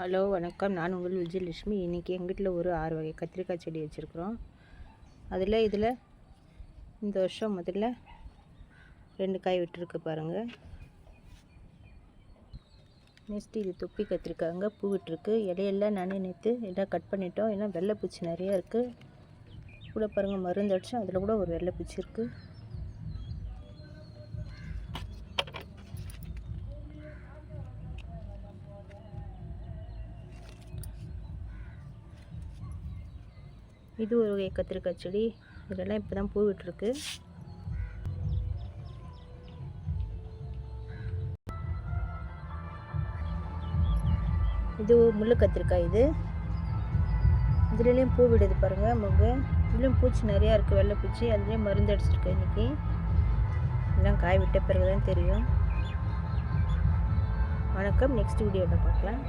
Hello வணக்கம். நான் உங்கள் விஜயலட்சுமி. இன்றைக்கி எங்கள் வீட்டில் ஒரு ஆறு வகை கத்திரிக்காய் செடி வச்சுருக்குறோம். அதில் இதில் இந்த வருஷம் முதல்ல ரெண்டு காய் விட்டுருக்கு பாருங்கள் நெக்ஸ்ட் இது தொப்பி கத்திரிக்காங்க பூ விட்டுருக்கு. இலையெல்லாம் நனை நேற்று எல்லாம் கட் பண்ணிட்டோம். ஏன்னா வெள்ளைப்பூச்சி நிறையா இருக்குது கூட பாருங்கள் மருந்து அடித்தோம் அதில் கூட ஒரு வெள்ளைப்பூச்சி இருக்குது இது ஒரு வகை கத்திரிக்காய் செடி இதெல்லாம் இப்போ தான் பூ விட்டுருக்கு. இது முள்ளு கத்திரிக்காய் இது. இதுலேயும் பூ விடுது பாருங்கள் முக இதுலேயும் பூச்சி நிறையா இருக்குது வெள்ளை பூச்சி. அதுலேயும் மருந்து அடிச்சிருக்கு இன்றைக்கி எல்லாம் காய் விட்ட பிறகு தான் தெரியும். வணக்கம் நெக்ஸ்ட் வீடியோவில் பார்க்கலாம்.